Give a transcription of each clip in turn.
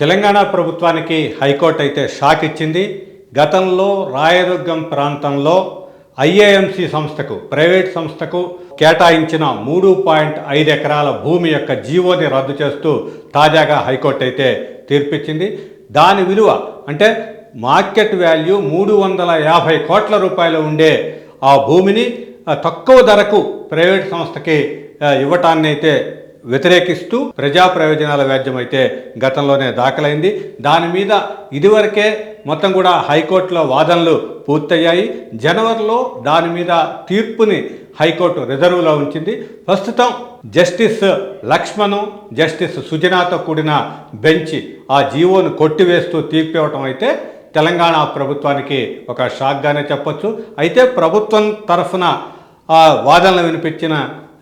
తెలంగాణ ప్రభుత్వానికి హైకోర్టు అయితే షాక్ ఇచ్చింది. గతంలో రాయదుర్గం ప్రాంతంలో ఐఏఎంసి సంస్థకు ప్రైవేట్ సంస్థకు కేటాయించిన మూడు పాయింట్ ఐదు ఎకరాల భూమి యొక్క జీవోని రద్దు చేస్తూ తాజాగా హైకోర్టు అయితే తీర్పిచ్చింది. దాని విలువ అంటే మార్కెట్ వాల్యూ మూడు వందల యాభై కోట్ల రూపాయలు ఉండే ఆ భూమిని తక్కువ ధరకు ప్రైవేట్ సంస్థకి ఇవ్వటాన్ని అయితే వ్యతిరేకిస్తూ ప్రజా ప్రయోజనాల వ్యాజ్యం అయితే గతంలోనే దాఖలైంది. దాని మీద ఇదివరకే మొత్తం కూడా హైకోర్టులో వాదనలు పూర్తయ్యాయి. జనవరిలో దాని మీద తీర్పుని హైకోర్టు రిజర్వ్లో ఉంచింది. ప్రస్తుతం జస్టిస్ లక్ష్మణు జస్టిస్ సుజనాతో కూడిన బెంచ్ ఆ జీవోను కొట్టివేస్తూ తీర్పు ఇవ్వటం అయితే తెలంగాణ ప్రభుత్వానికి ఒక షాక్గానే చెప్పొచ్చు. అయితే ప్రభుత్వం తరఫున ఆ వాదనలు వినిపించిన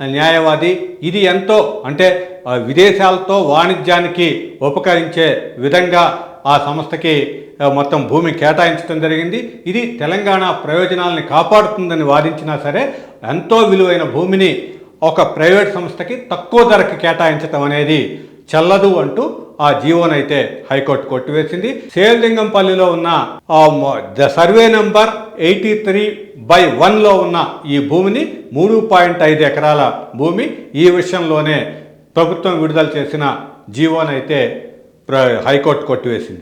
న్యాయవాది. ఇది ఎంతో అంటే విదేశాలతో వాణిజ్యానికి ఉపకరించే విధంగా ఆ సంస్థకి మొత్తం భూమి కేటాయించడం జరిగింది. ఇది తెలంగాణ ప్రయోజనాలని కాపాడుతుందని వాదించినా సరే ఎంతో విలువైన భూమిని ఒక ప్రైవేట్ సంస్థకి తక్కువ ధరకి కేటాయించడం అనేది చెల్లదు అంటూ ఆ జీవోనైతే హైకోర్టు కొట్టివేసింది. శేలింగంపల్లిలో ఉన్న మ- the survey number eighty three by వన్లో ఉన్న ఈ భూమిని మూడు పాయింట్ ఐదు ఎకరాల భూమి. ఈ విషయంలోనే ప్రభుత్వం విడుదల చేసిన జీవోనైతే ప్ర హైకోర్టు కొట్టివేసింది.